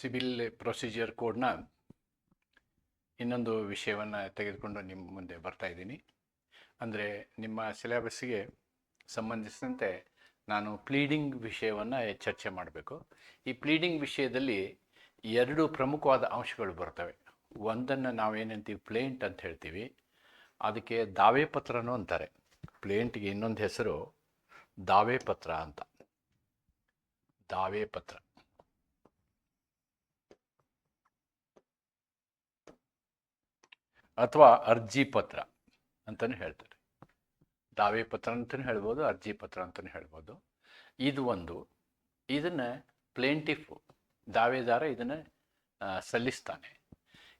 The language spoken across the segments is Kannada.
ಸಿವಿಲ್ ಪ್ರೊಸೀಜರ್ ಕೋಡ್ನ ಇನ್ನೊಂದು ವಿಷಯವನ್ನು ತೆಗೆದುಕೊಂಡು ನಿಮ್ಮ ಮುಂದೆ ಬರ್ತಾ ಇದ್ದೀನಿ. ಅಂದರೆ ನಿಮ್ಮ ಸಿಲೆಬಸ್ಗೆ ಸಂಬಂಧಿಸಿದಂತೆ ನಾನು ಪ್ಲೀಡಿಂಗ್ ವಿಷಯವನ್ನು ಚರ್ಚೆ ಮಾಡಬೇಕು. ಈ ಪ್ಲೀಡಿಂಗ್ ವಿಷಯದಲ್ಲಿ ಎರಡು ಪ್ರಮುಖವಾದ ಅಂಶಗಳು ಬರ್ತವೆ. ಒಂದನ್ನು ನಾವೇನಂತೀವಿ ಪ್ಲೇಂಟ್ ಅಂತ ಹೇಳ್ತೀವಿ. ಅದಕ್ಕೆ ದಾವೆ ಪತ್ರನೂ ಅಂತಾರೆ. ಪ್ಲೇಂಟ್ಗೆ ಇನ್ನೊಂದು ಹೆಸರು ದಾವೆ ಪತ್ರ ಅಂತ. ದಾವೆ ಪತ್ರ ಅಥವಾ ಅರ್ಜಿ ಪತ್ರ ಅಂತಲೇ ಹೇಳ್ತಾರೆ. ದಾವೆ ಪತ್ರ ಅಂತಲೂ ಹೇಳ್ಬೋದು, ಅರ್ಜಿ ಪತ್ರ ಅಂತಲೂ ಹೇಳ್ಬೋದು. ಇದು ಒಂದು. ಇದನ್ನು ಪ್ಲೇಂಟಿಫ್ ದಾವೆದಾರ ಇದನ್ನು ಸಲ್ಲಿಸ್ತಾನೆ.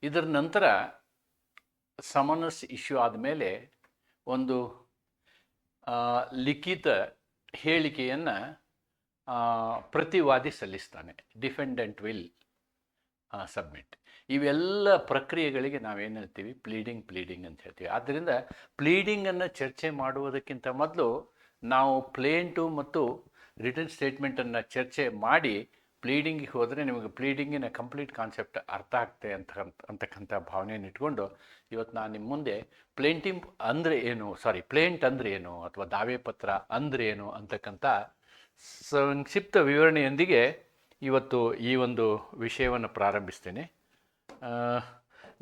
ಇದರ ನಂತರ ಸಮನಸ್ ಇಶ್ಯೂ ಆದಮೇಲೆ ಒಂದು ಲಿಖಿತ ಹೇಳಿಕೆಯನ್ನು ಪ್ರತಿವಾದಿ ಸಲ್ಲಿಸ್ತಾನೆ. ಡಿಫೆಂಡೆಂಟ್ ವಿಲ್ ಸಬ್ಮಿಟ್ ಇವೆಲ್ಲ ಪ್ರಕ್ರಿಯೆಗಳಿಗೆ ನಾವೇನು ಹೇಳ್ತೀವಿ? ಪ್ಲೀಡಿಂಗ್ ಪ್ಲೀಡಿಂಗ್ ಅಂತ ಹೇಳ್ತೀವಿ. ಆದ್ದರಿಂದ ಪ್ಲೀಡಿಂಗನ್ನು ಚರ್ಚೆ ಮಾಡುವುದಕ್ಕಿಂತ ಮೊದಲು ನಾವು ಪ್ಲೇಂಟು ಮತ್ತು ರಿಟರ್ನ್ ಸ್ಟೇಟ್ಮೆಂಟನ್ನು ಚರ್ಚೆ ಮಾಡಿ ಪ್ಲೀಡಿಂಗಿಗೆ ಹೋದರೆ ನಿಮಗೆ ಪ್ಲೀಡಿಂಗಿನ ಕಂಪ್ಲೀಟ್ ಕಾನ್ಸೆಪ್ಟ್ ಅರ್ಥ ಆಗ್ತೆ ಅಂತ, ಅಂತಕ್ಕಂಥ ಭಾವನೆಯನ್ನು ಇಟ್ಕೊಂಡು ಇವತ್ತು ನಾನು ನಿಮ್ಮ ಮುಂದೆ ಪ್ಲೇಂಟಿಂಗ್ ಅಂದರೆ ಏನು ಸಾರಿ ಪ್ಲೇಂಟ್ ಅಂದರೆ ಏನು ಅಥವಾ ದಾವೆ ಪತ್ರ ಅಂದರೆ ಏನು ಅಂತಕ್ಕಂಥ ಸಂಕ್ಷಿಪ್ತ ವಿವರಣೆಯೊಂದಿಗೆ ಇವತ್ತು ಈ ಒಂದು ವಿಷಯವನ್ನು ಪ್ರಾರಂಭಿಸ್ತೇನೆ.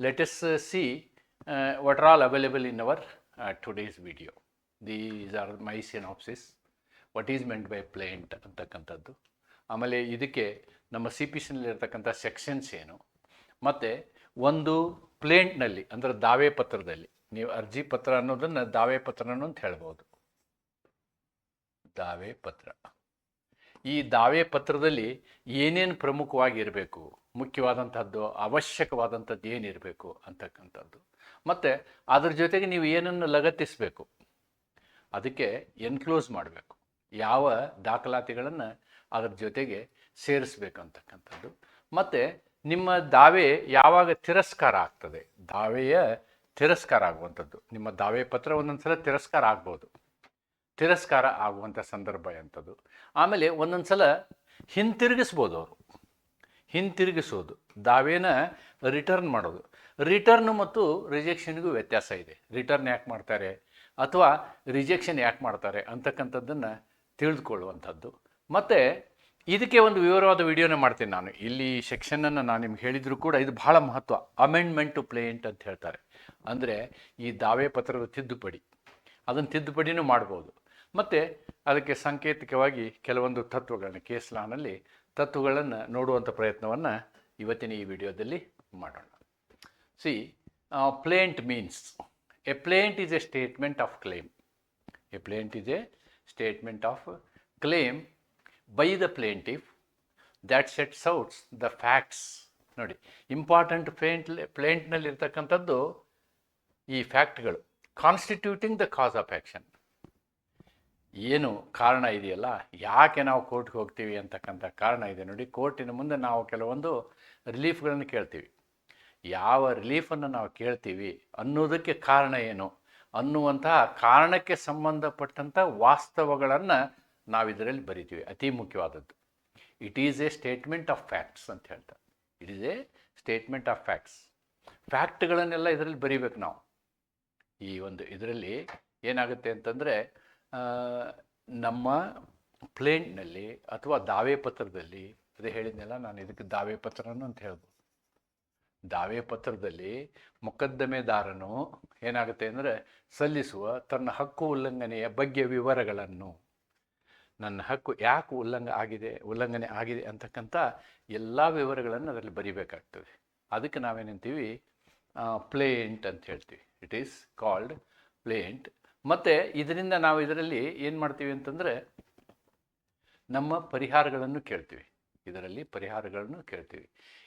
Let's see what are all available in our today's video these are my synopsis. What is meant by plaint ಅಂತಕ್ಕಂಥದ್ದು. ಆಮೇಲೆ ಇದಕ್ಕೆ ನಮ್ಮ ಸಿ ಪಿ ಸಿನಲ್ಲಿರ್ತಕ್ಕಂಥ ಸೆಕ್ಷನ್ಸ್ ಏನು. ಮತ್ತು ಒಂದು ಪ್ಲೇಂಟ್ನಲ್ಲಿ ಅಂದರೆ ದಾವೆ ಪತ್ರದಲ್ಲಿ, ನೀವು ಅರ್ಜಿ ಪತ್ರ ಅನ್ನೋದನ್ನು ದಾವೆ ಪತ್ರನೂ ಅಂತ ಹೇಳ್ಬೋದು. ದಾವೆ ಪತ್ರ. ಈ ದಾವೆ ಪತ್ರದಲ್ಲಿ ಏನೇನು ಪ್ರಮುಖವಾಗಿ ಇರಬೇಕು? ಮುಖ್ಯವಾದಂಥದ್ದು, ಅವಶ್ಯಕವಾದಂಥದ್ದು ಏನಿರಬೇಕು ಅಂತಕ್ಕಂಥದ್ದು. ಮತ್ತು ಅದ್ರ ಜೊತೆಗೆ ನೀವು ಏನನ್ನು ಲಗತ್ತಿಸಬೇಕು? ಅದಕ್ಕೆ ಎನ್ಕ್ಲೋಸ್ ಮಾಡಬೇಕು. ಯಾವ ದಾಖಲಾತಿಗಳನ್ನು ಅದರ ಜೊತೆಗೆ ಸೇರಿಸ್ಬೇಕು ಅಂತಕ್ಕಂಥದ್ದು. ಮತ್ತು ನಿಮ್ಮ ದಾವೆ ಯಾವಾಗ ತಿರಸ್ಕಾರ ಆಗ್ತದೆ? ದಾವೆಯ ತಿರಸ್ಕಾರ ಆಗುವಂಥದ್ದು. ನಿಮ್ಮ ದಾವೆ ಪತ್ರ ಒಂದೊಂದು ಸಲ ತಿರಸ್ಕಾರ ಆಗ್ಬೋದು. ತಿರಸ್ಕಾರ ಆಗುವಂಥ ಸಂದರ್ಭ ಅಂಥದ್ದು ಆಮೇಲೆ ಒಂದೊಂದು ಸಲ ಹಿಂತಿರುಗಿಸ್ಬೋದು ಅವರು. ಹಿಂತಿರುಗಿಸೋದು. ದಾವೇನ ರಿಟರ್ನ್ ಮಾಡೋದು. ರಿಟರ್ನ್ ಮತ್ತು ರಿಜೆಕ್ಷನ್ಗೂ ವ್ಯತ್ಯಾಸ ಇದೆ. ರಿಟರ್ನ್ ಯಾಕೆ ಮಾಡ್ತಾರೆ? ಅಥವಾ ರಿಜೆಕ್ಷನ್ ಯಾಕೆ ಮಾಡ್ತಾರೆ? ಅಂತಕ್ಕಂಥದ್ದನ್ನು ತಿಳಿದುಕೊಳ್ಳುವಂಥದ್ದು ಮತ್ತು ಇದಕ್ಕೆ ಒಂದು ವಿವರವಾದ ವಿಡಿಯೋನ ಮಾಡ್ತೀನಿ ನಾನು. ಇಲ್ಲಿ ಸೆಕ್ಷನನ್ನು ನಾನು ನಿಮ್ಗೆ ಹೇಳಿದರೂ ಕೂಡ ಇದು ಬಹಳ ಮಹತ್ವ. ಅಮೆಂಡ್ಮೆಂಟ್ ಟು ಪ್ಲೇಂಟ್ ಅಂತ ಹೇಳ್ತಾರೆ. ಅಂದರೆ ಈ ದಾವೆ ಪತ್ರದ ತಿದ್ದುಪಡಿ. ಅದನ್ನು ತಿದ್ದುಪಡಿನೂ ಮಾಡ್ಬೋದು. ಮತ್ತು ಅದಕ್ಕೆ ಸಾಂಕೇತಿಕವಾಗಿ ಕೆಲವೊಂದು ತತ್ವಗಳನ್ನ ಕೇಸ್ ಲಾನಲ್ಲಿ ತತ್ವಗಳನ್ನು ನೋಡುವಂಥ ಪ್ರಯತ್ನವನ್ನು ಇವತ್ತಿನ ಈ ವಿಡಿಯೋದಲ್ಲಿ ಮಾಡೋಣ. See plaint means a plaint is a statement of claim a plaint is a statement of claim by the plaintiff that sets outs the facts ನೋಡಿ ಇಂಪಾರ್ಟೆಂಟ್ ಪ್ಲೇಂಟ್ ಪ್ಲೇಂಟ್ನಲ್ಲಿರ್ತಕ್ಕಂಥದ್ದು ಈ ಫ್ಯಾಕ್ಟ್ಗಳು constituting the cause of action ಏನು ಕಾರಣ ಇದೆಯಲ್ಲ? ಯಾಕೆ ನಾವು ಕೋರ್ಟ್ಗೆ ಹೋಗ್ತೀವಿ ಅಂತಕ್ಕಂಥ ಕಾರಣ ಇದೆ ನೋಡಿ. ಕೋರ್ಟಿನ ಮುಂದೆ ನಾವು ಕೆಲವೊಂದು ರಿಲೀಫ್ಗಳನ್ನು ಕೇಳ್ತೀವಿ. ಯಾವ ರಿಲೀಫನ್ನು ನಾವು ಕೇಳ್ತೀವಿ ಅನ್ನೋದಕ್ಕೆ ಕಾರಣ ಏನು? ಅನ್ನುವಂತಹ ಕಾರಣಕ್ಕೆ ಸಂಬಂಧಪಟ್ಟಂಥ ವಾಸ್ತವಗಳನ್ನು ನಾವು ಇದರಲ್ಲಿ ಬರಿತೀವಿ. ಅತಿ ಮುಖ್ಯವಾದದ್ದು. It is a statement of facts ಅಂತ ಹೇಳ್ತಾರೆ. It is a statement of facts ಫ್ಯಾಕ್ಟ್ಗಳನ್ನೆಲ್ಲ ಇದರಲ್ಲಿ ಬರಿಬೇಕು ನಾವು. ಈ ಒಂದು ಇದರಲ್ಲಿ ಏನಾಗುತ್ತೆ ಅಂತಂದರೆ ನಮ್ಮ ಪ್ಲೇಂಟ್ನಲ್ಲಿ ಅಥವಾ ದಾವೆ ಪತ್ರದಲ್ಲಿ, ಅದೇ ಹೇಳಿದ್ನಲ್ಲ ನಾನು ಇದಕ್ಕೆ ದಾವೆ ಪತ್ರನು ಅಂತ ಹೇಳ್ಬೋದು. ದಾವೆ ಪತ್ರದಲ್ಲಿ ಮೊಕದ್ದಮೆದಾರನು ಏನಾಗುತ್ತೆ ಅಂದರೆ ಸಲ್ಲಿಸುವ ತನ್ನ ಹಕ್ಕು ಉಲ್ಲಂಘನೆಯ ಬಗ್ಗೆ ವಿವರಗಳನ್ನು. ನನ್ನ ಹಕ್ಕು ಯಾಕೆ ಉಲ್ಲಂಘ ಆಗಿದೆ, ಉಲ್ಲಂಘನೆ ಆಗಿದೆ ಅಂತಕ್ಕಂಥ ಎಲ್ಲ ವಿವರಗಳನ್ನು ಅದರಲ್ಲಿ ಬರಿಬೇಕಾಗ್ತದೆ. ಅದಕ್ಕೆ ನಾವೇನಂತೀವಿ ಪ್ಲೇಂಟ್ ಅಂತ ಹೇಳ್ತೀವಿ. It is called plaint. ಮತ್ತು ಇದರಿಂದ ನಾವು ಇದರಲ್ಲಿ ಏನು ಮಾಡ್ತೀವಿ ಅಂತಂದರೆ ನಮ್ಮ ಪರಿಹಾರಗಳನ್ನು ಕೇಳ್ತೀವಿ. ಇದರಲ್ಲಿ ಪರಿಹಾರಗಳನ್ನು ಕೇಳ್ತೀವಿ.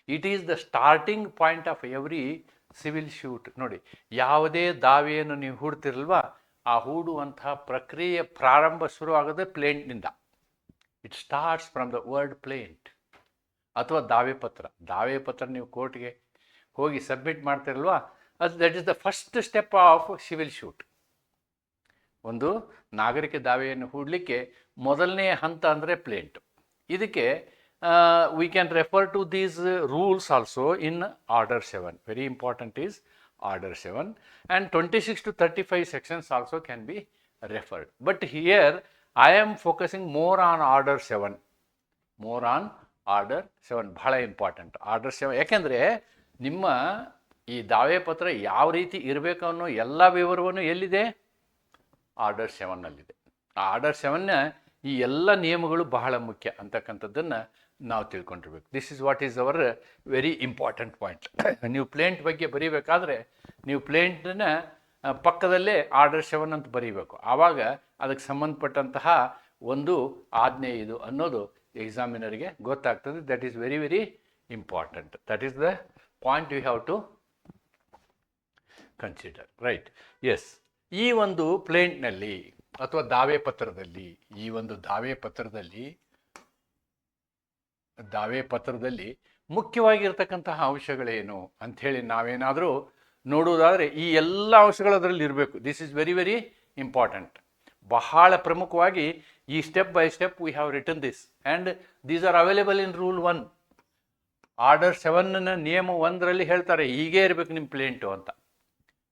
It is the starting point of every civil suit ನೋಡಿ, ಯಾವುದೇ ದಾವೆಯನ್ನು ನೀವು ಹೂಡ್ತಿರಲ್ವ, ಆ ಹೂಡುವಂತಹ ಪ್ರಕ್ರಿಯೆ ಪ್ರಾರಂಭ ಶುರುವಾಗೋದೇ ಪ್ಲೇಂಟ್ನಿಂದ. It starts from the word plaint ಅಥವಾ ದಾವೆ ಪತ್ರ. ದಾವೆ ಪತ್ರ ನೀವು ಕೋರ್ಟ್ಗೆ ಹೋಗಿ ಸಬ್ಮಿಟ್ ಮಾಡ್ತಿರಲ್ವಾ, ಅದು that is the first step of civil suit ಒಂದು ನಾಗರಿಕ ದಾವೆಯನ್ನು ಹೂಡಲಿಕ್ಕೆ ಮೊದಲನೇ ಹಂತ ಅಂದರೆ ಪ್ಲೇಂಟ್. ಇದಕ್ಕೆ we can refer to these rules also in order seven very important is order seven and twenty six to thirty five sections also can be referred but here I am focusing more on order seven more on order seven ಬಹಳ ಇಂಪಾರ್ಟೆಂಟ್ ಆರ್ಡರ್ ಸೆವೆನ್ ಯಾಕೆಂದರೆ ನಿಮ್ಮ ಈ ದಾವೆ ಪತ್ರ ಯಾವ ರೀತಿ ಇರಬೇಕು ಅನ್ನೋ ಎಲ್ಲ ವಿವರವನ್ನು ಎಲ್ಲಿದೆ? ಆರ್ಡರ್ ಸೆವೆನ್ನಲ್ಲಿದೆ ಆ ಆರ್ಡರ್ ಸೆವೆನ್ನ ಈ ಎಲ್ಲ ನಿಯಮಗಳು ಬಹಳ ಮುಖ್ಯ ಅಂತಕ್ಕಂಥದ್ದನ್ನು ನಾವು ತಿಳ್ಕೊಂಡಿರ್ಬೇಕು. This is what is our very important point ನೀವು ಪ್ಲೇಂಟ್ ಬಗ್ಗೆ ಬರೀಬೇಕಾದ್ರೆ ನೀವು ಪ್ಲೇಂಟನ್ನ ಪಕ್ಕದಲ್ಲೇ ಆರ್ಡರ್ ಸೆವೆನ್ ಅಂತ ಬರೀಬೇಕು. ಆವಾಗ ಅದಕ್ಕೆ ಸಂಬಂಧಪಟ್ಟಂತಹ ಒಂದು ಆಜ್ಞೆ ಇದು ಅನ್ನೋದು ಎಕ್ಸಾಮಿನರ್ಗೆ ಗೊತ್ತಾಗ್ತದೆ. That is very very important that is the point you have to consider right yes ಈ ಒಂದು ಪ್ಲೇಂಟ್ನಲ್ಲಿ ಅಥವಾ ದಾವೆ ಪತ್ರದಲ್ಲಿ, ಈ ಒಂದು ದಾವೆ ಪತ್ರದಲ್ಲಿ ದಾವೆ ಪತ್ರದಲ್ಲಿ ಮುಖ್ಯವಾಗಿರ್ತಕ್ಕಂತಹ ಅಂಶಗಳೇನು ಅಂಥೇಳಿ ನಾವೇನಾದರೂ ನೋಡುವುದಾದರೆ ಈ ಎಲ್ಲ ಅಂಶಗಳು ಅದರಲ್ಲಿ ಇರಬೇಕು. This is very very important ಬಹಳ ಪ್ರಮುಖವಾಗಿ ಈ step by step we have written this and these are available in rule one order ಸೆವೆನ್ನ ನಿಯಮ ಒಂದರಲ್ಲಿ ಹೇಳ್ತಾರೆ, ಹೀಗೇ ಇರಬೇಕು ನಿಮ್ಮ ಪ್ಲೇಂಟು ಅಂತ.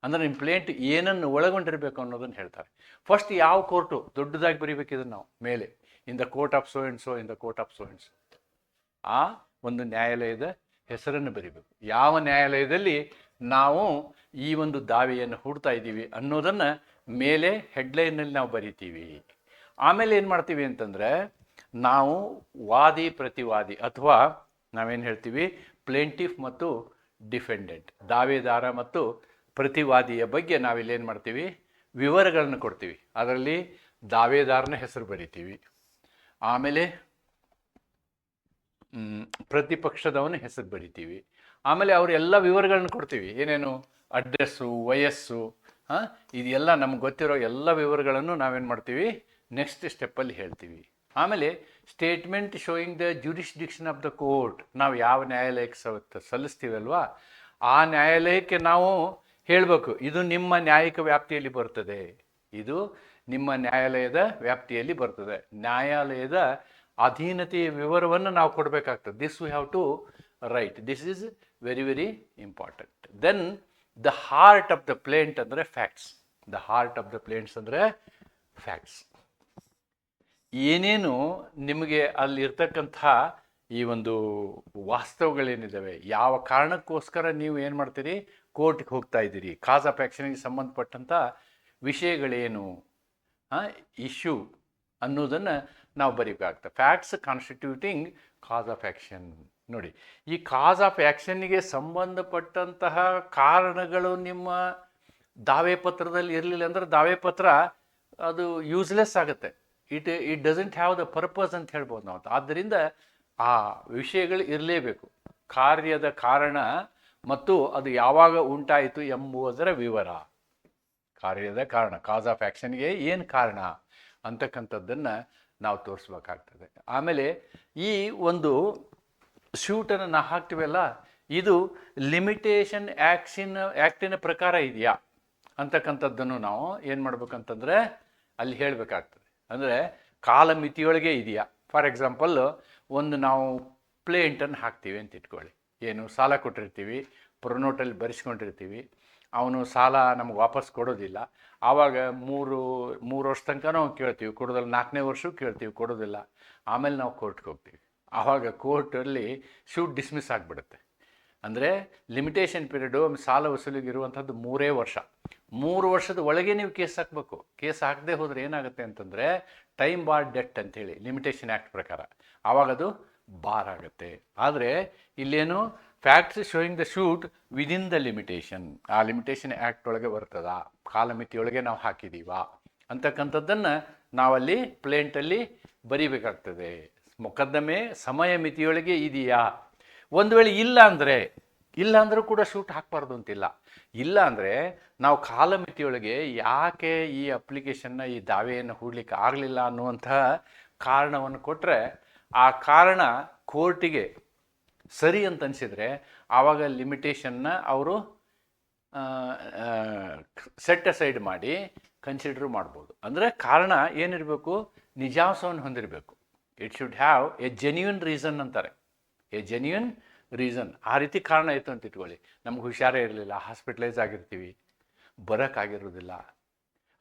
ಅಂದರೆ ನಿಮ್ಮ ಪ್ಲೇಂಟ್ ಏನನ್ನು ಒಳಗೊಂಡಿರಬೇಕು ಅನ್ನೋದನ್ನು ಹೇಳ್ತಾರೆ. ಫಸ್ಟ್ ಯಾವ ಕೋರ್ಟು ದೊಡ್ಡದಾಗಿ ಬರೀಬೇಕು ಇದನ್ನು ನಾವು? ಮೇಲೆ. In the court of so and so in the court of so and so ಆ ಒಂದು ನ್ಯಾಯಾಲಯದ ಹೆಸರನ್ನು ಬರಿಬೇಕು. ಯಾವ ನ್ಯಾಯಾಲಯದಲ್ಲಿ ನಾವು ಈ ಒಂದು ದಾವೆಯನ್ನು ಹೂಡ್ತಾ ಇದ್ದೀವಿ ಅನ್ನೋದನ್ನು ಮೇಲೆ ಹೆಡ್ಲೈನಲ್ಲಿ ನಾವು ಬರಿತೀವಿ. ಆಮೇಲೆ ಏನು ಮಾಡ್ತೀವಿ ಅಂತಂದರೆ, ನಾವು ವಾದಿ ಪ್ರತಿವಾದಿ ಅಥವಾ ನಾವೇನು ಹೇಳ್ತೀವಿ ಪ್ಲೇಂಟಿಫ್ ಮತ್ತು ಡಿಫೆಂಡೆಂಟ್ ದಾವೆದಾರ ಮತ್ತು ಪ್ರತಿವಾದಿಯ ಬಗ್ಗೆ ನಾವಿಲ್ಲಿ ಏನು ಮಾಡ್ತೀವಿ? ವಿವರಗಳನ್ನು ಕೊಡ್ತೀವಿ. ಅದರಲ್ಲಿ ದಾವೆದಾರನ ಹೆಸರು ಬರಿತೀವಿ. ಆಮೇಲೆ ಪ್ರತಿಪಕ್ಷದವನ ಹೆಸರು ಬರಿತೀವಿ. ಆಮೇಲೆ ಅವರೆಲ್ಲ ವಿವರಗಳನ್ನು ಕೊಡ್ತೀವಿ. ಏನೇನು? ಅಡ್ರೆಸ್ಸು, ವಯಸ್ಸು, ಹಾಂ? ಇದೆಲ್ಲ ನಮ್ಗೆ ಗೊತ್ತಿರೋ ಎಲ್ಲ ವಿವರಗಳನ್ನು ನಾವೇನು ಮಾಡ್ತೀವಿ? ನೆಕ್ಸ್ಟ್ ಸ್ಟೆಪ್ಪಲ್ಲಿ ಹೇಳ್ತೀವಿ. ಆಮೇಲೆ, statement showing the jurisdiction of the court. ನಾವು ಯಾವ ನ್ಯಾಯಾಲಯಕ್ಕೆ ಸಲ್ಲಿಸ್ತೀವಲ್ವಾ? ಆ ನ್ಯಾಯಾಲಯಕ್ಕೆ ನಾವು ಹೇಳಬೇಕು, ಇದು ನಿಮ್ಮ ನ್ಯಾಯಿಕ ವ್ಯಾಪ್ತಿಯಲ್ಲಿ ಬರ್ತದೆ. ಇದು ನಿಮ್ಮ ನ್ಯಾಯಾಲಯದ ವ್ಯಾಪ್ತಿಯಲ್ಲಿ ಬರ್ತದೆ. ನ್ಯಾಯಾಲಯದ ಅಧೀನತೆಯ ವಿವರವನ್ನು ನಾವು ಕೊಡಬೇಕಾಗ್ತದೆ. This we have to write this is very very important then the heart of the plaint ಅಂದರೆ facts the heart of the plaints ಅಂದರೆ ಫ್ಯಾಕ್ಟ್ಸ್ ಏನೇನು ನಿಮಗೆ ಅಲ್ಲಿರ್ತಕ್ಕಂಥ ಈ ಒಂದು ವಾಸ್ತವಗಳೇನಿದ್ದಾವೆ ಯಾವ ಕಾರಣಕ್ಕೋಸ್ಕರ ನೀವು ಏನು ಮಾಡ್ತೀರಿ? ಕೋರ್ಟ್ಗೆ ಹೋಗ್ತಾ ಇದ್ದೀರಿ. ಕಾಸ್ ಆಫ್ ಆ್ಯಕ್ಷನ್ಗೆ ಸಂಬಂಧಪಟ್ಟಂಥ ವಿಷಯಗಳೇನು ಇಶ್ಯೂ ಅನ್ನೋದನ್ನು ನಾವು ಬರೀಬೇಕಾಗ್ತದೆ. Facts constituting cause of action ನೋಡಿ. ಈ ಕಾಸ್ ಆಫ್ ಆ್ಯಕ್ಷನ್ಗೆ ಸಂಬಂಧಪಟ್ಟಂತಹ ಕಾರಣಗಳು ನಿಮ್ಮ ದಾವೆ ಪತ್ರದಲ್ಲಿ ಇರಲಿಲ್ಲ ಅಂದ್ರೆ ದಾವೆ ಪತ್ರ ಅದು ಯೂಸ್ಲೆಸ್ ಆಗುತ್ತೆ. It it doesn't have the purpose ಅಂತ ಹೇಳ್ಬೋದು ನಾವು. ಆದ್ದರಿಂದ ಆ ವಿಷಯಗಳು ಇರಲೇಬೇಕು. ಕಾರ್ಯದ ಕಾರಣ ಮತ್ತು ಅದು ಯಾವಾಗ ಉಂಟಾಯಿತು ಎಂಬುದರ ವಿವರ. ಕಾರ್ಯದ ಕಾರಣ ಕಾಸ್ ಆಫ್ ಆ್ಯಕ್ಷನ್ಗೆ ಏನು ಕಾರಣ ಅಂತಕ್ಕಂಥದ್ದನ್ನು ನಾವು ತೋರಿಸ್ಬೇಕಾಗ್ತದೆ. ಆಮೇಲೆ ಈ ಒಂದು ಶೂಟನ್ನು ನಾವು ಹಾಕ್ತೀವಲ್ಲ, ಇದು ಲಿಮಿಟೇಷನ್ ಆ್ಯಕ್ಷನ್ ಆ್ಯಕ್ಟಿನ ಪ್ರಕಾರ ಇದೆಯಾ ಅಂತಕ್ಕಂಥದ್ದನ್ನು ನಾವು ಏನು ಮಾಡ್ಬೇಕಂತಂದರೆ ಅಲ್ಲಿ ಹೇಳಬೇಕಾಗ್ತದೆ. ಅಂದರೆ ಕಾಲಮಿತಿಯೊಳಗೆ ಇದೆಯಾ. ಫಾರ್ ಎಕ್ಸಾಂಪಲ್ ಒಂದು ನಾವು ಪ್ಲೇಂಟನ್ನು ಹಾಕ್ತೀವಿ ಅಂತ ಇಟ್ಕೊಳ್ಳಿ. ಏನು ಸಾಲ ಕೊಟ್ಟಿರ್ತೀವಿ, ಪ್ರೊನೋಟಲ್ಲಿ ಬರೆಸ್ಕೊಂಡಿರ್ತೀವಿ, ಅವನು ಸಾಲ ನಮಗೆ ವಾಪಸ್ ಕೊಡೋದಿಲ್ಲ. ಆವಾಗ ಮೂರು ಮೂರು ವರ್ಷ ತನಕನೂ ಕೇಳ್ತೀವಿ, ಕೊಡೋದಿಲ್ಲ. ನಾಲ್ಕನೇ ವರ್ಷವೂ ಕೇಳ್ತೀವಿ, ಕೊಡೋದಿಲ್ಲ. ಆಮೇಲೆ ನಾವು ಕೋರ್ಟ್ಗೆ ಹೋಗ್ತೀವಿ. ಆವಾಗ ಕೋರ್ಟಲ್ಲಿ ಶೂಟ್ ಡಿಸ್ಮಿಸ್ ಆಗಿಬಿಡುತ್ತೆ. ಅಂದರೆ ಲಿಮಿಟೇಷನ್ ಪೀರಿಯಡು ಸಾಲ ವಸೂಲಿಗೆ ಇರುವಂಥದ್ದು ಮೂರೇ ವರ್ಷ. ಮೂರು ವರ್ಷದ ಒಳಗೆ ನೀವು ಕೇಸ್ ಹಾಕಬೇಕು. ಕೇಸ್ ಹಾಕದೆ ಹೋದರೆ ಏನಾಗುತ್ತೆ ಅಂತಂದರೆ ಟೈಮ್ ಬಾರ್ ಡೆಟ್ ಅಂತೇಳಿ ಲಿಮಿಟೇಷನ್ ಆ್ಯಕ್ಟ್ ಪ್ರಕಾರ. ಆವಾಗ ಅದು ಬಾರ್ ಆಗುತ್ತೆ. ಆದರೆ ಇಲ್ಲೇನು facts showing the suit within the limitation. ಆ ಲಿಮಿಟೇಷನ್ ಆ್ಯಕ್ಟ್ ಒಳಗೆ ಬರ್ತದ? ಕಾಲಮಿತಿಯೊಳಗೆ ನಾವು ಹಾಕಿದ್ದೀವ ಅಂತಕ್ಕಂಥದ್ದನ್ನು ನಾವಲ್ಲಿ ಪ್ಲೇಂಟಲ್ಲಿ ಬರಿಬೇಕಾಗ್ತದೆ. ಮೊಕದ್ದಮೆ ಸಮಯ ಮಿತಿಯೊಳಗೆ ಇದೆಯಾ? ಒಂದು ವೇಳೆ ಇಲ್ಲ ಅಂದರೆ, ಇಲ್ಲ ಅಂದರೂ ಕೂಡ ಶೂಟ್ ಹಾಕಬಾರ್ದು ಅಂತಿಲ್ಲ. ಇಲ್ಲ ಅಂದರೆ ನಾವು ಕಾಲಮಿತಿಯೊಳಗೆ ಯಾಕೆ ಈ ಅಪ್ಲಿಕೇಶನ್ನ, ಈ ದಾವೆಯನ್ನು ಹೂಡಲಿಕ್ಕೆ ಆಗಲಿಲ್ಲ ಅನ್ನುವಂತಹ ಕಾರಣವನ್ನು ಕೊಟ್ಟರೆ ಆ ಕಾರಣ ಕೋರ್ಟಿಗೆ ಸರಿ ಅಂತ ಅನಿಸಿದರೆ ಆವಾಗ ಲಿಮಿಟೇಷನ್ನ ಅವರು ಸೆಟ್ ಅಸೈಡ್ ಮಾಡಿ ಕನ್ಸಿಡರ್ ಮಾಡ್ಬೋದು. ಅಂದರೆ ಕಾರಣ ಏನಿರಬೇಕು? ನಿಜಾಂಶವನ್ನು ಹೊಂದಿರಬೇಕು. It should have a genuine reason ಅಂತಾರೆ. ಎ ಜೆನ್ಯೂನ್ ರೀಸನ್ ಆ ರೀತಿ ಕಾರಣ ಇತ್ತು ಅಂತ ಇಟ್ಕೊಳ್ಳಿ. ನಮ್ಗೆ ಹುಷಾರೇ ಇರಲಿಲ್ಲ. ಹಾಸ್ಪಿಟಲೈಸ್ ಆಗಿರ್ತೀವಿ. ಬರೋಕ್ಕಾಗಿರೋದಿಲ್ಲ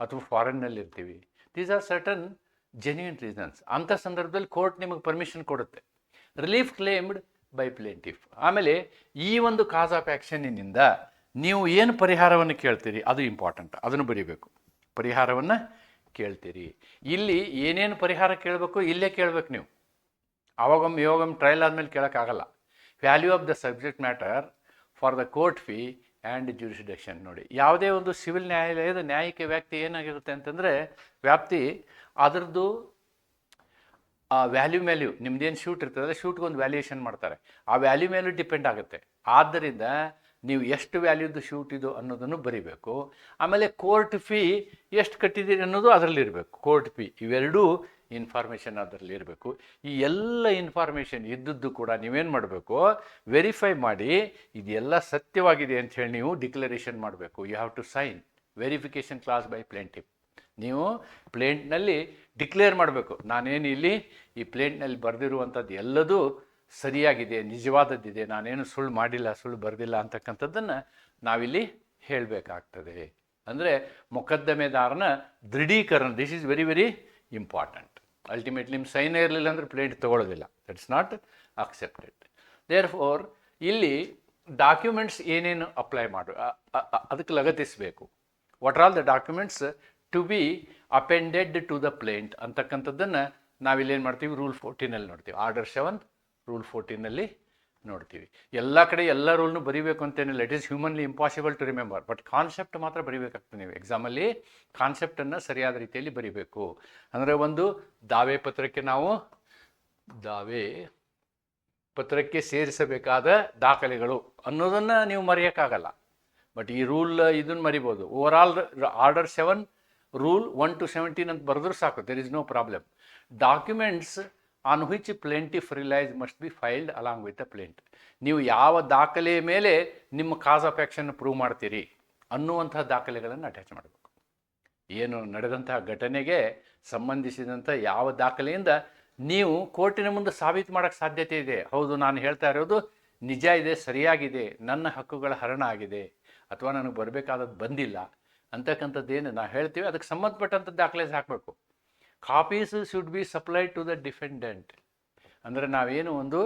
ಅಥವಾ ಫಾರಿನ್ನಲ್ಲಿರ್ತೀವಿ these are certain genuine reasons ಅಂಥ ಸಂದರ್ಭದಲ್ಲಿ ಕೋರ್ಟ್ ನಿಮಗೆ ಪರ್ಮಿಷನ್ ಕೊಡುತ್ತೆ. ರಿಲೀಫ್ ಕ್ಲೇಮ್ಡ್ ಬೈ ಪ್ಲೇಂಟಿಫ್ ಆಮೇಲೆ ಈ ಒಂದು ಕಾಸ್ ಆಫ್ ಆ್ಯಕ್ಷನ್ನಿಂದ ನೀವು ಏನು ಪರಿಹಾರವನ್ನು ಕೇಳ್ತೀರಿ? ಅದು ಇಂಪಾರ್ಟೆಂಟ್ ಅದನ್ನು ಬರೀಬೇಕು. ಪರಿಹಾರವನ್ನು ಕೇಳ್ತೀರಿ. ಇಲ್ಲಿ ಏನೇನು ಪರಿಹಾರ ಕೇಳಬೇಕು? ಇಲ್ಲೇ ಕೇಳಬೇಕು ನೀವು. ಅವಾಗೊಮ್ಮೆ ಯೋಗಮ್ಮ ಟ್ರಯಲ್ ಆದಮೇಲೆ ಕೇಳೋಕ್ಕಾಗಲ್ಲ. Value of the subject matter for the court fee and jurisdiction ನೋಡಿ. ಯಾವುದೇ ಒಂದು ಸಿವಿಲ್ ನ್ಯಾಯಾಲಯದ ನ್ಯಾಯಿಕ ವ್ಯಾಪ್ತಿ ಏನಾಗಿರುತ್ತೆ ಅಂತಂದರೆ ವ್ಯಾಪ್ತಿ ಅದರದ್ದು, ಆ ವ್ಯಾಲ್ಯೂ ಮ್ಯಾಲ್ಯೂ ನಿಮ್ದೇನು ಶೂಟ್ ಇರ್ತದೆ ಶೂಟ್ಗೆ ಒಂದು ವ್ಯಾಲ್ಯೂಯೇಷನ್ ಮಾಡ್ತಾರೆ. ಆ ವ್ಯಾಲ್ಯೂ ಮೇಲೂ ಡಿಪೆಂಡ್ ಆಗುತ್ತೆ. ಆದ್ದರಿಂದ ನೀವು ಎಷ್ಟು ವ್ಯಾಲ್ಯೂದು ಶೂಟ್ ಇದು ಅನ್ನೋದನ್ನು ಬರಿಬೇಕು. ಆಮೇಲೆ ಕೋರ್ಟ್ ಫೀ ಎಷ್ಟು ಕಟ್ಟಿದ್ದೀರಿ ಅನ್ನೋದು ಅದರಲ್ಲಿ ಇರಬೇಕು. ಕೋರ್ಟ್ ಫೀ ಇವೆರಡೂ ಇನ್ಫಾರ್ಮೇಷನ್ ಅದರಲ್ಲಿ ಇರಬೇಕು. ಈ ಎಲ್ಲ ಇನ್ಫಾರ್ಮೇಷನ್ ಇದ್ದದ್ದು ಕೂಡ ನೀವೇನು ಮಾಡಬೇಕು? ವೆರಿಫೈ ಮಾಡಿ ಇದೆಲ್ಲ ಸತ್ಯವಾಗಿದೆ ಅಂತ ಹೇಳಿ ನೀವು ಡಿಕ್ಲರೇಷನ್ ಮಾಡಬೇಕು. You have to sign verification clause by plaintiff ನೀವು ಪ್ಲೇಂಟ್ನಲ್ಲಿ ಡಿಕ್ಲೇರ್ ಮಾಡಬೇಕು. ನಾನೇನು ಇಲ್ಲಿ ಈ ಪ್ಲೇಂಟ್ನಲ್ಲಿ ಬರೆದಿರುವಂಥದ್ದು ಎಲ್ಲದೂ ಸರಿಯಾಗಿದೆ, ನಿಜವಾದದ್ದಿದೆ, ನಾನೇನು ಸುಳ್ಳು ಮಾಡಿಲ್ಲ, ಸುಳ್ಳು ಬರೆದಿಲ್ಲ ಅಂತಕ್ಕಂಥದ್ದನ್ನು ನಾವಿಲ್ಲಿ ಹೇಳಬೇಕಾಗ್ತದೆ. ಅಂದರೆ ಮೊಕದ್ದಮೆದಾರನ ದೃಢೀಕರಣ this is very very important ultimately ನಿಮ್ಮ ಸೈನ್ ಇರಲಿಲ್ಲ ಅಂದರೆ ಪ್ಲೇಂಟ್ ತೊಗೊಳ್ಳೋದಿಲ್ಲ. That's not accepted therefore ಇಲ್ಲಿ ಡಾಕ್ಯುಮೆಂಟ್ಸ್ ಏನೇನು ಅಪ್ಲೈ ಮಾಡು ಅದಕ್ಕೆ ಲಗತ್ತಿಸಬೇಕು. What are all the documents to be appended to the plaint ಅಂತಕ್ಕಂಥದ್ದನ್ನು ನಾವಿಲ್ಲೇನು ಮಾಡ್ತೀವಿ? ರೂಲ್ ಫೋರ್ಟೀನಲ್ಲಿ ನೋಡ್ತೀವಿ. ಆರ್ಡರ್ ಸೆವೆನ್ ರೂಲ್ ಫೋರ್ಟೀನಲ್ಲಿ ನೋಡ್ತೀವಿ. ಎಲ್ಲ ಕಡೆ ಎಲ್ಲ ರೂಲ್ನು ಬರೀಬೇಕು ಅಂತೇನಿಲ್ಲ. It is humanly impossible to remember but concept ಮಾತ್ರ ಬರೀಬೇಕಾಗ್ತದೆ ನೀವು. ಎಕ್ಸಾಮಲ್ಲಿ ಕಾನ್ಸೆಪ್ಟನ್ನು ಸರಿಯಾದ ರೀತಿಯಲ್ಲಿ ಬರಿಬೇಕು. ಅಂದರೆ ಒಂದು ದಾವೆ ಪತ್ರಕ್ಕೆ ನಾವು ದಾವೆ ಪತ್ರಕ್ಕೆ ಸೇರಿಸಬೇಕಾದ ದಾಖಲೆಗಳು ಅನ್ನೋದನ್ನು ನೀವು ಮರೆಯೋಕ್ಕಾಗಲ್ಲ. ಬಟ್ ಈ ರೂಲ್ ಇದನ್ನು ಮರಿಬೋದು. Over all order seven rule one two seventeen ಅಂತ ಬರೆದ್ರೂ ಸಾಕು there is no problem documents on which plaintiff relies must be filed along with the plaint ನೀವು ಯಾವ ದಾಖಲೆಯ ಮೇಲೆ ನಿಮ್ಮ ಕಾಸ್ ಆಫ್ ಆ್ಯಕ್ಷನ್ ಪ್ರೂವ್ ಮಾಡ್ತೀರಿ ಅನ್ನುವಂತಹ ದಾಖಲೆಗಳನ್ನು ಅಟ್ಯಾಚ್ ಮಾಡಬೇಕು. ಏನು ನಡೆದಂತಹ ಘಟನೆಗೆ ಸಂಬಂಧಿಸಿದಂಥ ಯಾವ ದಾಖಲೆಯಿಂದ ನೀವು ಕೋರ್ಟಿನ ಮುಂದೆ ಸಾಬೀತು ಮಾಡೋಕ್ಕೆ ಸಾಧ್ಯತೆ ಇದೆ? ಹೌದು, ನಾನು ಹೇಳ್ತಾ ಇರೋದು ನಿಜ ಇದೆ, ಸರಿಯಾಗಿದೆ, ನನ್ನ ಹಕ್ಕುಗಳ ಹರಣ ಆಗಿದೆ, ಅಥವಾ ನನಗೆ ಬರಬೇಕಾದದ್ದು ಬಂದಿಲ್ಲ. ಅಂತಕ್ಕಂಥದ್ದೇನು ನಾವು ಹೇಳ್ತೀವಿ, ಅದಕ್ಕೆ ಸಂಬಂಧಪಟ್ಟಂಥ ದಾಖಲೆ ಹಾಕಬೇಕು. Copies should be supplied to the defendant ಅಂದರೆ ನಾವೇನು ಒಂದು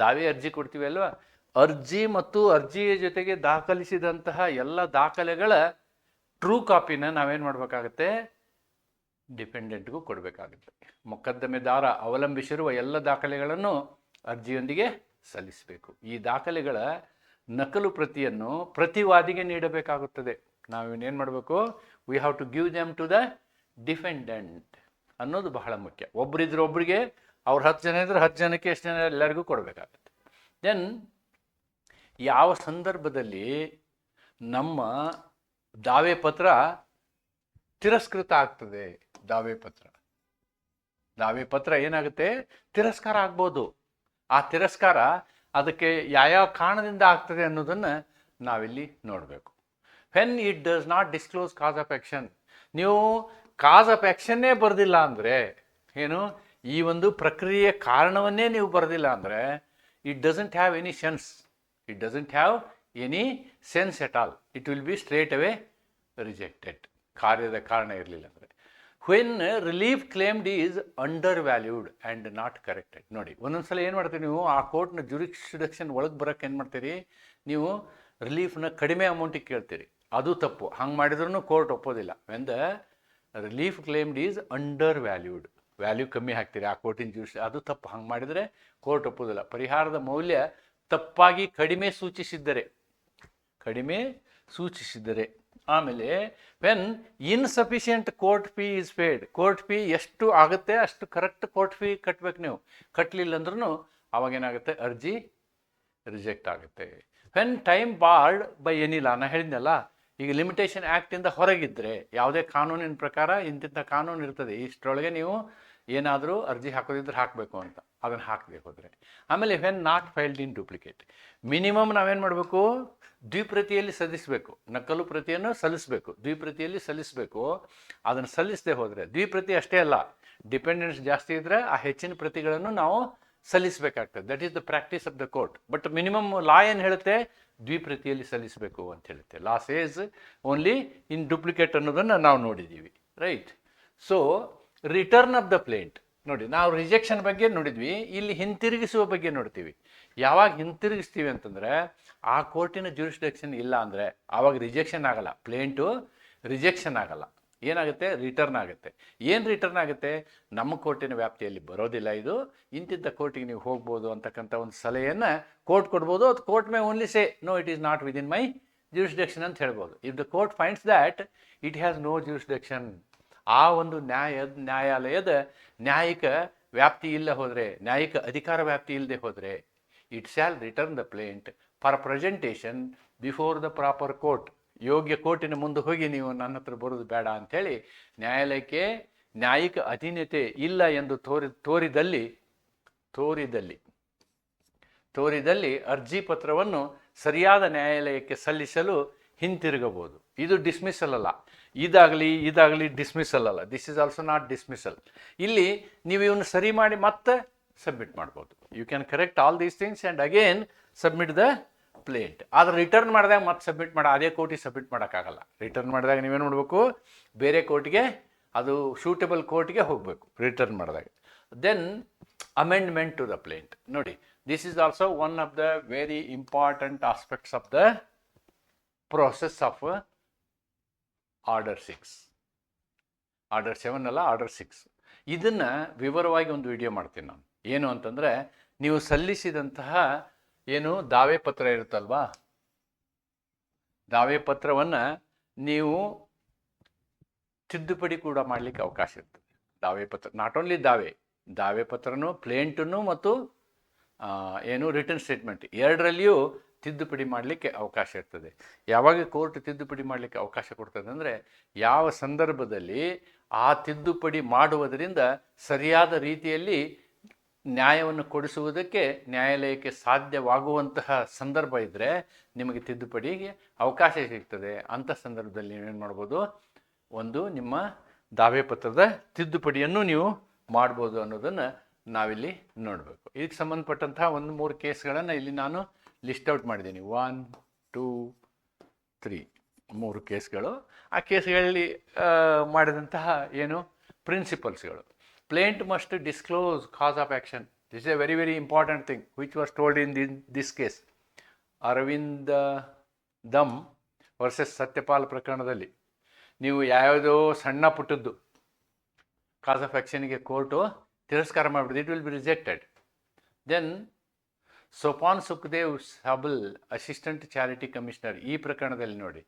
ದಾವೆ ಅರ್ಜಿ ಕೊಡ್ತೀವಿ ಅಲ್ವಾ? ಅರ್ಜಿ ಮತ್ತು ಅರ್ಜಿಯ ಜೊತೆಗೆ ದಾಖಲಿಸಿದಂತಹ ಎಲ್ಲ ದಾಖಲೆಗಳ ಟ್ರೂ ಕಾಪಿನ ನಾವೇನು ಮಾಡಬೇಕಾಗತ್ತೆ? ಡಿಪೆಂಡೆಂಟ್ಗೂ ಕೊಡಬೇಕಾಗುತ್ತೆ. ಮೊಕದ್ದಮೆದಾರ ಅವಲಂಬಿಸಿರುವ ಎಲ್ಲ ದಾಖಲೆಗಳನ್ನು ಅರ್ಜಿಯೊಂದಿಗೆ ಸಲ್ಲಿಸಬೇಕು. ಈ ದಾಖಲೆಗಳ ನಕಲು ಪ್ರತಿಯನ್ನು ಪ್ರತಿವಾದಿಗೆ ನೀಡಬೇಕಾಗುತ್ತದೆ. ನಾವೇನೇನು ಮಾಡಬೇಕು we have to give them to the defendant ಅನ್ನೋದು ಬಹಳ ಮುಖ್ಯ. ಒಬ್ಬರಿದ್ರೆ ಒಬ್ಬರಿಗೆ ಅವ್ರು ಹತ್ತು ಜನ ಇದ್ರೆ ಹತ್ತು ಜನಕ್ಕೆ ಎಷ್ಟು ಜನ ಎಲ್ಲರಿಗೂ ಕೊಡಬೇಕಾಗತ್ತೆ. ದೆನ್ ಯಾವ ಸಂದರ್ಭದಲ್ಲಿ ನಮ್ಮ ದಾವೆ ಪತ್ರ ತಿರಸ್ಕೃತ ಆಗ್ತದೆ? ದಾವೆ ಪತ್ರ. ದಾವೆ ಪತ್ರ ಏನಾಗುತ್ತೆ? ತಿರಸ್ಕಾರ ಆಗ್ಬೋದು. ಆ ತಿರಸ್ಕಾರ ಅದಕ್ಕೆ ಯಾವ್ಯಾವ ಕಾರಣದಿಂದ ಆಗ್ತದೆ ಅನ್ನೋದನ್ನು ನಾವಿಲ್ಲಿ ನೋಡಬೇಕು. When it does not disclose cause of action ನೀವು ಕಾಸ್ ಆಫ್ ಆ್ಯಕ್ಷನ್ನೇ ಬರೆದಿಲ್ಲ ಅಂದರೆ, ಏನು, ಈ ಒಂದು ಪ್ರಕ್ರಿಯೆಯ ಕಾರಣವನ್ನೇ ನೀವು ಬರೆದಿಲ್ಲ ಅಂದರೆ it doesn't have any sense it doesn't have any sense at all it will be straight away rejected ಕಾರ್ಯದ ಕಾರಣ ಇರಲಿಲ್ಲ ಅಂದರೆ. When relief claimed is undervalued and not corrected ನೋಡಿ ಒಂದೊಂದು ಸಲ ಏನು ಮಾಡ್ತೀರಿ ನೀವು? ಆ ಕೋರ್ಟ್ನ ಜುರಿಕ್ಷಡಕ್ಷನ್ ಒಳಗೆ ಬರೋಕ್ಕೆ ಏನು ಮಾಡ್ತೀರಿ? ನೀವು ರಿಲೀಫ್ನ ಕಡಿಮೆ ಅಮೌಂಟಿಗೆ ಕೇಳ್ತೀರಿ. ಅದು ತಪ್ಪು. ಹಂಗೆ ಮಾಡಿದ್ರೂ ಕೋರ್ಟ್ ಒಪ್ಪೋದಿಲ್ಲ. When the relief claimed is undervalued. Value ಕಮ್ಮಿ ಹಾಕ್ತೀರಿ. ಆ ಕೋರ್ಟಿನ ಜ್ಯೂಸ್ ಅದು ತಪ್ಪು. ಹಂಗೆ ಮಾಡಿದರೆ ಕೋರ್ಟ್ ಒಪ್ಪೋದಿಲ್ಲ. ಪರಿಹಾರದ ಮೌಲ್ಯ ತಪ್ಪಾಗಿ ಕಡಿಮೆ ಸೂಚಿಸಿದ್ದರೆ, ಕಡಿಮೆ ಸೂಚಿಸಿದರೆ ಆಮೇಲೆ when insufficient court fee is paid, court fee ಎಷ್ಟು ಆಗುತ್ತೆ, ಅಷ್ಟು ಕರೆಕ್ಟ್ ಕೋರ್ಟ್ ಫೀ ಕಟ್ಬೇಕು ನೀವು. ಕಟ್ಟಲಿಲ್ಲ ಅಂದ್ರೂ ಅವಾಗೇನಾಗುತ್ತೆ? ಅರ್ಜಿ ರಿಜೆಕ್ಟ್ ಆಗುತ್ತೆ. ವೆನ್ ಟೈಮ್ ಬಾರ್ಡ್ ಬೈ ಏನಿಲ್ಲ ನಾನು ಹೇಳಿದ್ನಲ್ಲ ಈಗ ಲಿಮಿಟೇಷನ್ ಆ್ಯಕ್ಟಿಂದ ಹೊರಗಿದ್ದರೆ ಯಾವುದೇ ಕಾನೂನಿನ ಪ್ರಕಾರ ಇಂತಿಂಥ ಕಾನೂನು ಇರ್ತದೆ. ಇಷ್ಟರೊಳಗೆ ನೀವು ಏನಾದರೂ ಅರ್ಜಿ ಹಾಕೋದಿದ್ರೆ ಹಾಕಬೇಕು ಅಂತ. ಅದನ್ನು ಹಾಕದೆ ಹೋದರೆ. ಆಮೇಲೆ when not filed in duplicate minimum ನಾವೇನು ಮಾಡಬೇಕು? ದ್ವಿಪ್ರತಿಯಲ್ಲಿ ಸಲ್ಲಿಸಬೇಕು. ನಕಲು ಪ್ರತಿಯನ್ನು ಸಲ್ಲಿಸಬೇಕು. ದ್ವಿಪ್ರತಿಯಲ್ಲಿ ಸಲ್ಲಿಸಬೇಕು. ಅದನ್ನು ಸಲ್ಲಿಸದೆ ಹೋದರೆ, ದ್ವಿಪ್ರತಿ ಅಷ್ಟೇ ಅಲ್ಲ ಡಿಪೆಂಡೆನ್ಸ್ ಜಾಸ್ತಿ ಇದ್ದರೆ ಆ ಹೆಚ್ಚಿನ ಪ್ರತಿಗಳನ್ನು ನಾವು ಸಲ್ಲಿಸಬೇಕಾಗ್ತದೆ. That is the practice of the court but minimum law ಏನು ಹೇಳುತ್ತೆ? ದ್ವಿಪ್ರತಿಯಲ್ಲಿ ಸಲ್ಲಿಸಬೇಕು ಅಂತ ಹೇಳುತ್ತೆ. Law says only in duplicate ಅನ್ನೋದನ್ನು ನಾವು ನೋಡಿದ್ದೀವಿ right so return of the plaint ನೋಡಿ, ನಾವು ರಿಜೆಕ್ಷನ್ ಬಗ್ಗೆ ನೋಡಿದ್ವಿ. ಇಲ್ಲಿ ಹಿಂತಿರುಗಿಸುವ ಬಗ್ಗೆ ನೋಡ್ತೀವಿ. ಯಾವಾಗ ಹಿಂತಿರುಗಿಸ್ತೀವಿ ಅಂತಂದರೆ, ಆ ಕೋರ್ಟಿನ ಜ್ಯೂರಿಸ್ಡಕ್ಷನ್ ಇಲ್ಲ ಅಂದರೆ, ಆವಾಗ ರಿಜೆಕ್ಷನ್ ಆಗಲ್ಲ. ಪ್ಲೇಂಟು ರಿಜೆಕ್ಷನ್ ಆಗಲ್ಲ. ಏನಾಗುತ್ತೆ? ರಿಟರ್ನ್ ಆಗುತ್ತೆ. ಏನು ರಿಟರ್ನ್ ಆಗುತ್ತೆ? ನಮ್ಮ ಕೋರ್ಟಿನ ವ್ಯಾಪ್ತಿಯಲ್ಲಿ ಬರೋದಿಲ್ಲ ಇದು. ಇಂತಿದ್ದ ಕೋರ್ಟಿಗೆ ನೀವು ಹೋಗ್ಬೋದು ಅಂತಕ್ಕಂಥ ಒಂದು ಸಲಹೆಯನ್ನು ಕೋರ್ಟ್ ಕೊಡ್ಬೋದು. ಅದು court may only say no it is not within my jurisdiction ಅಂತ ಹೇಳ್ಬೋದು. If the court finds that it has no jurisdiction ಆ ಒಂದು ನ್ಯಾಯ ನ್ಯಾಯಾಲಯದ ನ್ಯಾಯಿಕ ವ್ಯಾಪ್ತಿ ಇಲ್ಲ ಹೋದರೆ, ನ್ಯಾಯಿಕ ಅಧಿಕಾರ ವ್ಯಾಪ್ತಿ ಇಲ್ಲದೆ ಹೋದರೆ it shall return the plaint for presentation before the proper court ಯೋಗ್ಯ ಕೋರ್ಟಿನ ಮುಂದೆ ಹೋಗಿ ನೀವು ನನ್ನ ಹತ್ರ ಬರೋದು ಬೇಡ ಅಂಥೇಳಿ ನ್ಯಾಯಾಲಯಕ್ಕೆ ನ್ಯಾಯಿಕ ಅಧೀನತೆ ಇಲ್ಲ ಎಂದು ತೋರಿ, ತೋರಿದಲ್ಲಿ ತೋರಿದಲ್ಲಿ ತೋರಿದಲ್ಲಿ ಅರ್ಜಿ ಪತ್ರವನ್ನು ಸರಿಯಾದ ನ್ಯಾಯಾಲಯಕ್ಕೆ ಸಲ್ಲಿಸಲು ಹಿಂತಿರುಗಬಹುದು. ಇದು ಡಿಸ್ಮಿಸಲ್ ಅಲ್ಲ. ಇದಾಗಲಿ ಇದಾಗಲಿ ಡಿಸ್ಮಿಸಲ್ ಅಲ್ಲ. This is also not dismissal ಇಲ್ಲಿ ನೀವು ಇವನು ಸರಿ ಮಾಡಿ ಮತ್ತೆ ಸಬ್ಮಿಟ್ ಮಾಡ್ಬೋದು. You can correct all these things and again submit the plaint ಆದ್ರೆ ರಿಟರ್ನ್ ಮಾಡಿದಾಗ ಮತ್ತೆ ಸಬ್ಮಿಟ್ ಮಾಡಿ ಅದೇ ಕೋರ್ಟಿಗೆ ಸಬ್ಮಿಟ್ ಮಾಡೋಕ್ಕಾಗಲ್ಲ. ರಿಟರ್ನ್ ಮಾಡಿದಾಗ ನೀವೇನು ಮಾಡಬೇಕು? ಬೇರೆ ಕೋರ್ಟ್ಗೆ ಅದು ಶೂಟಬಲ್ ಕೋರ್ಟ್ಗೆ ಹೋಗಬೇಕು ರಿಟರ್ನ್ ಮಾಡಿದಾಗ. Then amendment to the plaint ನೋಡಿ this is also one of the very important aspects of the process uh, order six order seven ಅಲ್ಲ ಆರ್ಡರ್ ಸಿಕ್ಸ್ ಇದನ್ನು ವಿವರವಾಗಿ ಒಂದು ವಿಡಿಯೋ ಮಾಡ್ತೀನಿ ನಾನು. ಏನು ಅಂತಂದರೆ ನೀವು ಸಲ್ಲಿಸಿದಂತಹ ಏನು? ದಾವೆ ಪತ್ರ ಇರುತ್ತಲ್ವಾ? ದಾವೆ ಪತ್ರವನ್ನು ನೀವು ತಿದ್ದುಪಡಿ ಕೂಡ ಮಾಡಲಿಕ್ಕೆ ಅವಕಾಶ ಇರ್ತದೆ. ದಾವೆ ಪತ್ರ ನಾಟ್ ಓನ್ಲಿ ದಾವೆ ದಾವೆ ಪತ್ರನೂ ಪ್ಲೇಂಟನ್ನು ಮತ್ತು ಏನು ರಿಟರ್ನ್ ಸ್ಟೇಟ್ಮೆಂಟ್ ಎರಡರಲ್ಲಿಯೂ ತಿದ್ದುಪಡಿ ಮಾಡಲಿಕ್ಕೆ ಅವಕಾಶ ಇರ್ತದೆ. ಯಾವಾಗ ಕೋರ್ಟ್ ತಿದ್ದುಪಡಿ ಮಾಡಲಿಕ್ಕೆ ಅವಕಾಶ ಕೊಡ್ತದೆ ಅಂದರೆ, ಯಾವ ಸಂದರ್ಭದಲ್ಲಿ ಆ ತಿದ್ದುಪಡಿ ಮಾಡುವುದರಿಂದ ಸರಿಯಾದ ರೀತಿಯಲ್ಲಿ ನ್ಯಾಯವನ್ನು ಕೊಡಿಸುವುದಕ್ಕೆ ನ್ಯಾಯಾಲಯಕ್ಕೆ ಸಾಧ್ಯವಾಗುವಂತಹ ಸಂದರ್ಭ ಇದ್ದರೆ ನಿಮಗೆ ತಿದ್ದುಪಡಿಗೆ ಅವಕಾಶ ಸಿಗ್ತದೆ. ಅಂಥ ಸಂದರ್ಭದಲ್ಲಿ ನೀವೇನು ಮಾಡ್ಬೋದು? ಒಂದು ನಿಮ್ಮ ದಾವೆ ಪತ್ರದ ತಿದ್ದುಪಡಿಯನ್ನು ನೀವು ಮಾಡ್ಬೋದು ಅನ್ನೋದನ್ನು ನಾವಿಲ್ಲಿ ನೋಡಬೇಕು. ಇದಕ್ಕೆ ಸಂಬಂಧಪಟ್ಟಂತಹ ಒಂದು ಮೂರು ಕೇಸ್ಗಳನ್ನು ಇಲ್ಲಿ ನಾನು ಲಿಸ್ಟ್ ಔಟ್ ಮಾಡಿದ್ದೀನಿ. ಒನ್, ಟೂ, ತ್ರೀ ಮೂರು ಕೇಸ್ಗಳು. ಆ ಕೇಸ್ಗಳಲ್ಲಿ ಮಾಡಿದಂತಹ ಏನು ಪ್ರಿನ್ಸಿಪಲ್ಸ್ಗಳು plaint must disclose cause of action this a very very important thing which was told in then this case Arivandandam versus Satyapal ಪ್ರಕರಣದಲ್ಲಿ ನೀವು ಯಾವುದೋ ಸಣ್ಣ ಪುಟ್ಟದ್ದು ಕಾಸ್ ಆಫ್ ಆ್ಯಕ್ಷನ್ಗೆ ಕೋರ್ಟು ತಿರಸ್ಕಾರ ಮಾಡಿಬಿಡ್ದು it will be rejected then Sopan Sukhdeo Sable assistant charity commissioner ಈ ಪ್ರಕರಣದಲ್ಲಿ ನೋಡಿ.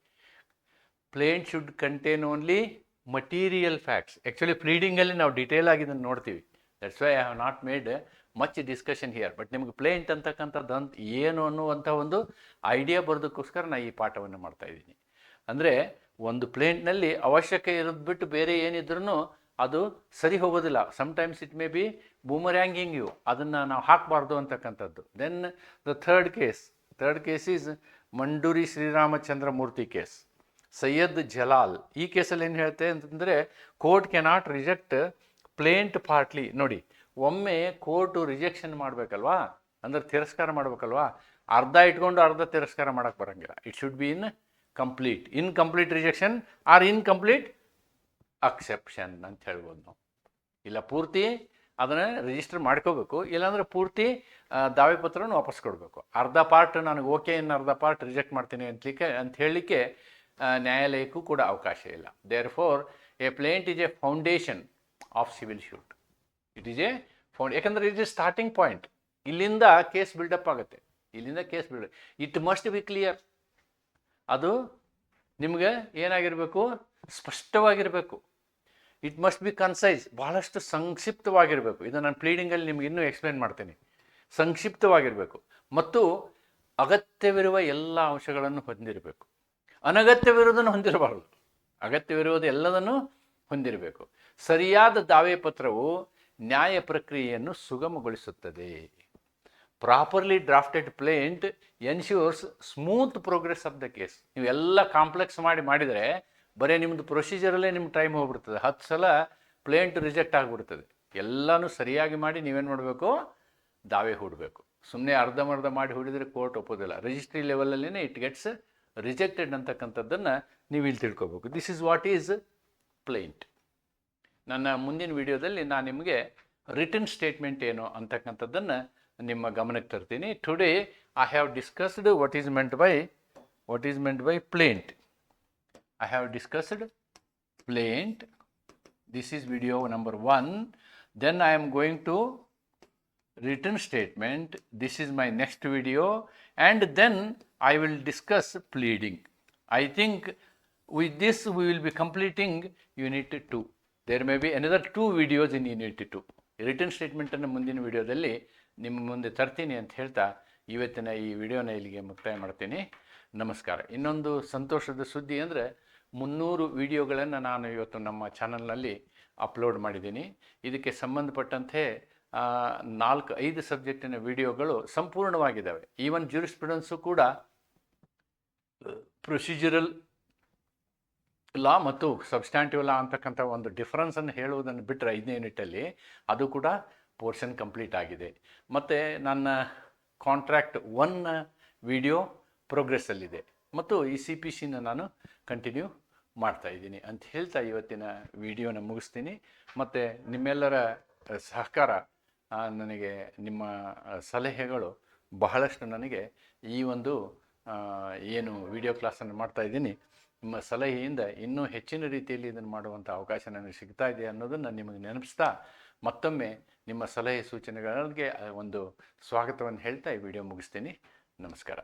Plaint should contain only material facts actually ಪ್ಲೀಡಿಂಗಲ್ಲಿ ನಾವು ಡಿಟೇಲ್ ಆಗಿ ಇದನ್ನು ನೋಡ್ತೀವಿ. That's why I have not made much discussion here but ನಿಮ್ಗೆ ಪ್ಲೇಂಟ್ ಅಂತಕ್ಕಂಥದ್ದು ಅಂತ ಏನು ಅನ್ನುವಂಥ ಒಂದು ಐಡಿಯಾ ಬರೋದಕ್ಕೋಸ್ಕರ ನಾನು ಈ ಪಾಠವನ್ನು ಮಾಡ್ತಾ ಇದ್ದೀನಿ. ಅಂದರೆ ಒಂದು ಪ್ಲೇಂಟ್ನಲ್ಲಿ ಅವಶ್ಯಕ ಇರೋದು ಬಿಟ್ಟು ಬೇರೆ ಏನಿದ್ರೂ ಅದು ಸರಿ ಹೋಗೋದಿಲ್ಲ. Sometimes it may be boomeranging you ಅದನ್ನು ನಾವು ಹಾಕಬಾರ್ದು ಅಂತಕ್ಕಂಥದ್ದು. Then the third case third case is Manduri Sreeramachandra Murthy case Syed Jalal. ಈ ಕೇಸಲ್ಲಿ ಏನು ಹೇಳ್ತೆ ಅಂತಂದರೆ, court cannot reject plaint partly. ನೋಡಿ, ಒಮ್ಮೆ ಕೋರ್ಟು ರಿಜೆಕ್ಷನ್ ಮಾಡಬೇಕಲ್ವಾ? ಅಂದ್ರೆ ತಿರಸ್ಕಾರ ಮಾಡಬೇಕಲ್ವಾ? ಅರ್ಧ ಇಟ್ಕೊಂಡು ಅರ್ಧ ತಿರಸ್ಕಾರ ಮಾಡೋಕ್ಕೆ ಬರೋಂಗಿಲ್ಲ. It should be in complete incomplete rejection or incomplete acceptance ಅಂತ ಹೇಳ್ಬೋದು ನಾವು. ಇಲ್ಲ ಪೂರ್ತಿ ಅದನ್ನು ರಿಜಿಸ್ಟರ್ ಮಾಡ್ಕೋಬೇಕು. ಇಲ್ಲಾಂದ್ರೆ ಪೂರ್ತಿ ದಾವೆ ಪತ್ರನ ವಾಪಸ್ ಕೊಡಬೇಕು. ಅರ್ಧ ಪಾರ್ಟ್ ನನಗೆ ಓಕೆ ಇನ್ನು ಅರ್ಧ ಪಾರ್ಟ್ ರಿಜೆಕ್ಟ್ ಮಾಡ್ತೀನಿ ಅಂತಲಿಕ್ಕೆ ಅಂತ ಹೇಳಲಿಕ್ಕೆ ನ್ಯಾಯಾಲಯಕ್ಕೂ ಕೂಡ ಅವಕಾಶ ಇಲ್ಲ. Therefore a plaint is a foundation of civil suit it is a found ಯಾಕಂದರೆ ಇಟ್ ಇಸ್ ಸ್ಟಾರ್ಟಿಂಗ್ ಪಾಯಿಂಟ್ ಇಲ್ಲಿಂದ ಕೇಸ್ ಬಿಲ್ಡಪ್ ಆಗುತ್ತೆ. ಇಲ್ಲಿಂದ case build it must be clear ಅದು ನಿಮಗೆ ಏನಾಗಿರಬೇಕು? ಸ್ಪಷ್ಟವಾಗಿರಬೇಕು. ಇಟ್ ಮಸ್ಟ್ ಬಿ ಕನ್ಸೈಸ್ ಬಹಳಷ್ಟು ಸಂಕ್ಷಿಪ್ತವಾಗಿರಬೇಕು. ಇದು ನಾನು ಪ್ಲೀಡಿಂಗಲ್ಲಿ ನಿಮ್ಗೆ ಇನ್ನೂ ಎಕ್ಸ್ಪ್ಲೇನ್ ಮಾಡ್ತೀನಿ. ಸಂಕ್ಷಿಪ್ತವಾಗಿರಬೇಕು. ಮತ್ತು ಅಗತ್ಯವಿರುವ ಎಲ್ಲ ಅಂಶಗಳನ್ನು ಹೊಂದಿರಬೇಕು. ಅನಗತ್ಯವಿರುವುದನ್ನು ಹೊಂದಿರಬಾರದು. ಅಗತ್ಯವಿರುವುದು ಎಲ್ಲದನ್ನು ಹೊಂದಿರಬೇಕು. ಸರಿಯಾದ ದಾವೆ ಪತ್ರವು ನ್ಯಾಯ ಪ್ರಕ್ರಿಯೆಯನ್ನು ಸುಗಮಗೊಳಿಸುತ್ತದೆ. Properly drafted plaint ensures smooth progress of the case ನೀವು ಎಲ್ಲ ಕಾಂಪ್ಲೆಕ್ಸ್ ಮಾಡಿ ಮಾಡಿದರೆ ಬರೀ ನಿಮ್ಮದು ಪ್ರೊಸೀಜರಲ್ಲೇ ನಿಮ್ಮ ಟೈಮ್ ಹೋಗ್ಬಿಡ್ತದೆ. ಹತ್ತು ಸಲ ಪ್ಲೇಂಟ್ ರಿಜೆಕ್ಟ್ ಆಗಿಬಿಡ್ತದೆ. ಎಲ್ಲನೂ ಸರಿಯಾಗಿ ಮಾಡಿ ನೀವೇನು ಮಾಡಬೇಕು? ದಾವೆ ಹೂಡಬೇಕು. ಸುಮ್ಮನೆ ಅರ್ಧಮರ್ಧ ಮಾಡಿ ಹೂಡಿದರೆ ಕೋರ್ಟ್ ಒಪ್ಪೋದಿಲ್ಲ. ರಿಜಿಸ್ಟ್ರಿ ಲೆವೆಲಲ್ಲೇ ಇಟ್ ಗೆಟ್ಸ್ ರಿಜೆಕ್ಟೆಡ್ ಅಂತಕ್ಕಂಥದ್ದನ್ನು ನೀವು ಇಲ್ಲಿ ತಿಳ್ಕೊಬೇಕು. This is what is plaint ನನ್ನ ಮುಂದಿನ ವಿಡಿಯೋದಲ್ಲಿ ನಾನು ನಿಮಗೆ ರಿಟರ್ನ್ ಸ್ಟೇಟ್ಮೆಂಟ್ ಏನು ಅಂತಕ್ಕಂಥದ್ದನ್ನು ನಿಮ್ಮ ಗಮನಕ್ಕೆ ತರ್ತೀನಿ. Today I have discussed what is meant by what is meant by plaint I have discussed plaint this is video number one then I am going to written statement this is my next video and then i will discuss pleading i think with this we will be completing unit 2 there may be another two videos in unit 2 return ಸ್ಟೇಟ್ಮೆಂಟನ್ನು ಮುಂದಿನ ವಿಡಿಯೋದಲ್ಲಿ ನಿಮ್ಮ ಮುಂದೆ ತರ್ತೀನಿ ಅಂತ ಹೇಳ್ತಾ ಇವತ್ತಿನ ಈ ವಿಡಿಯೋನ ಇಲ್ಲಿಗೆ ಮುಕ್ತಾಯ ಮಾಡ್ತೀನಿ ನಮಸ್ಕಾರ ಇನ್ನೊಂದು ಸಂತೋಷದ ಸುದ್ದಿ ಅಂದರೆ ಮುನ್ನೂರು ವಿಡಿಯೋಗಳನ್ನು ನಾನು ಇವತ್ತು ನಮ್ಮ ಚಾನಲ್ನಲ್ಲಿ ಅಪ್ಲೋಡ್ ಮಾಡಿದ್ದೀನಿ ಇದಕ್ಕೆ ಸಂಬಂಧಪಟ್ಟಂತೆ ನಾಲ್ಕು, ಐದು ಸಬ್ಜೆಕ್ಟಿನ ವಿಡಿಯೋಗಳು ಸಂಪೂರ್ಣವಾಗಿದ್ದಾವೆ. ಈವನ್ ಜ್ಯೂರಿಸ್ಪ್ರುಡೆನ್ಸು ಕೂಡ ಪ್ರೊಸೀಜರಲ್ ಲಾ ಮತ್ತು ಸಬ್ಸ್ಟ್ಯಾಂಟಿವ್ ಲಾ ಅಂತಕ್ಕಂಥ ಒಂದು ಡಿಫ್ರೆನ್ಸನ್ನು ಹೇಳುವುದನ್ನು ಬಿಟ್ಟರೆ ಐದನೇ ಯೂನಿಟಲ್ಲಿ ಅದು ಕೂಡ ಪೋರ್ಷನ್ ಕಂಪ್ಲೀಟ್ ಆಗಿದೆ. ಮತ್ತು ನನ್ನ ಕಾಂಟ್ರ್ಯಾಕ್ಟ್ ಒನ್ ವಿಡಿಯೋ ಪ್ರೋಗ್ರೆಸ್ಸಲ್ಲಿದೆ ಮತ್ತು ಈ ಸಿ ಪಿ ಸಿನ ನಾನು ಕಂಟಿನ್ಯೂ ಮಾಡ್ತಾ ಇದ್ದೀನಿ. ಅಂತ ಹೇಳ್ತಾ ಇವತ್ತಿನ ವಿಡಿಯೋನ ಮುಗಿಸ್ತೀನಿ. ಮತ್ತು ನಿಮ್ಮೆಲ್ಲರ ಸಹಕಾರ ನನಗೆ ನಿಮ್ಮ ಸಲಹೆಗಳು ಬಹಳಷ್ಟು ನನಗೆ ಈ ಒಂದು ಏನು ವಿಡಿಯೋ ಕ್ಲಾಸನ್ನು ಮಾಡ್ತಾ ಇದ್ದೀನಿ. ನಿಮ್ಮ ಸಲಹೆಯಿಂದ ಇನ್ನೂ ಹೆಚ್ಚಿನ ರೀತಿಯಲ್ಲಿ ಇದನ್ನು ಮಾಡುವಂಥ ಅವಕಾಶ ನನಗೆ ಸಿಗ್ತಾ ಇದೆ ಅನ್ನೋದನ್ನು ನಿಮಗೆ ನೆನಪಿಸ್ತಾ ಮತ್ತೊಮ್ಮೆ ನಿಮ್ಮ ಸಲಹೆ ಸೂಚನೆಗಳಿಗೆ ಒಂದು ಸ್ವಾಗತವನ್ನು ಹೇಳ್ತಾ ಈ ವಿಡಿಯೋ ಮುಗಿಸ್ತೀನಿ. ನಮಸ್ಕಾರ.